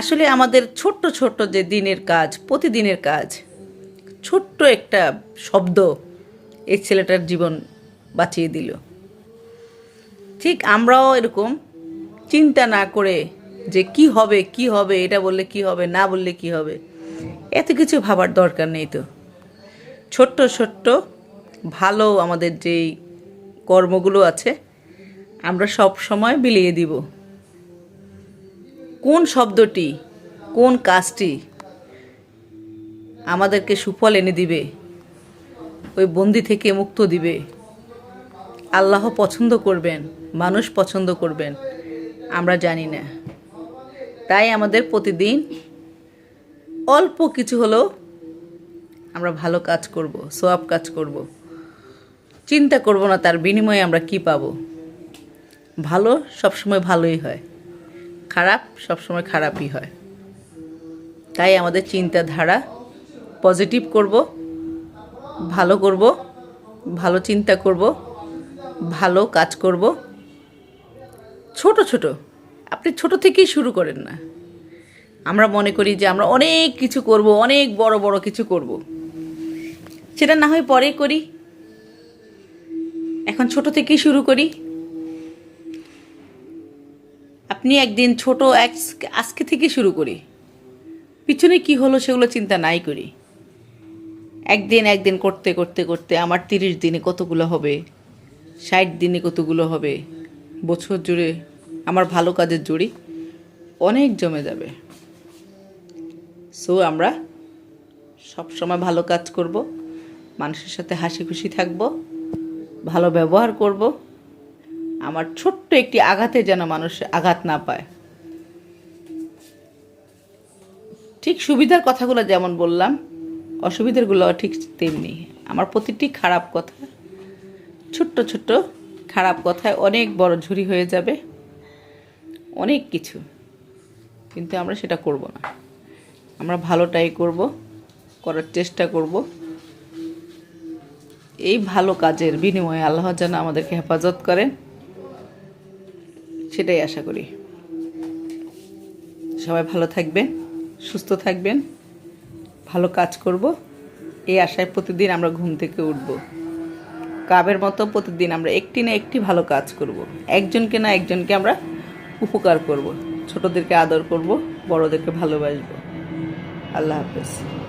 আসলে আমাদের ছোট্ট ছোট্ট যে দিনের কাজ, প্রতিদিনের কাজ, ছোট্ট একটা শব্দ এই ছেলেটার জীবন বাঁচিয়ে দিল। ঠিক আমরাও এরকম চিন্তা না করে যে কি হবে কি হবে, এটা বললে কি হবে, না বললে কি হবে, এত কিছু ভাবার দরকার নেই তো। ছোট্ট ছোট্ট ভালো আমাদের যেই কর্মগুলো আছে, আমরা সব সময় বিলিয়ে দিব। কোন শব্দটি, কোন কাজটি আমাদেরকে সুফল এনে দিবে, ওই বন্দি থেকে মুক্ত দিবে। আল্লাহ পছন্দ করবেন, মানুষ পছন্দ করবেন, আমরা জানি না। তাই আমাদের প্রতিদিন অল্প কিছু হলেও আমরা ভালো কাজ করব, সোয়াব কাজ করব। চিন্তা করব না তার বিনিময়ে আমরা কি পাবো। ভালো সবসময় ভালোই হয়। খারাপ, সবসময় খারাপই হয়। তাই আমাদের চিন্তাধারা পজিটিভ করব, ভালো করব, ভালো চিন্তা করব, ভালো কাজ করব। ছোট ছোট। আপনি ছোট থেকেই শুরু করেন না। আমরা মনে করি যে আমরা অনেক কিছু করব, অনেক বড় বড় কিছু করব। সেটা না হয় পরে করি। এখন ছোট থেকেই শুরু করি। আপনি একদিন ছোট আজকে থেকে শুরু করি। পিছনে কি হলো সেগুলো চিন্তা নাই করি। একদিন একদিন করতে করতে করতে আমার তিরিশ দিনে কতগুলো হবে, ষাট দিনে কতগুলো হবে, বছর জুড়ে আমার ভালো কাজের জুড়ি অনেক জমে যাবে। সো আমরা সব সময় ভালো কাজ করব, মানুষের সাথে হাসি খুশি থাকব, ভালো ব্যবহার করব। আমার ছোট্ট একটি আঘাতে যেন মানুষ আঘাত না পায়। ঠিক সুবিধার কথাগুলো যেমন বললাম, অসুবিধাগুলো ঠিক তেমনি। আমার প্রতিটি খারাপ কথা, ছোট্ট ছোট্ট খারাপ কথায় অনেক বড় ঝুরি হয়ে যাবে, অনেক কিছু। কিন্তু আমরা সেটা করব না। আমরা ভালোটাই করব, করার চেষ্টা করব। এই ভালো কাজের বিনিময়ে আল্লাহ যেন আমাদেরকে হেফাজত করেন। সেটাই আশা করি। সবাই ভালো থাকবেন, সুস্থ থাকবেন, ভালো কাজ করব। এই আশায় প্রতিদিন আমরা ঘুম থেকে উঠব। কাবের মতো প্রতিদিন আমরা একটি না একটি ভালো কাজ করব। একজনকে না একজনকে আমরা উপকার করব। ছোটদেরকে আদর করব, বড়দেরকে ভালোবাসবো। আল্লাহ হাফেজ।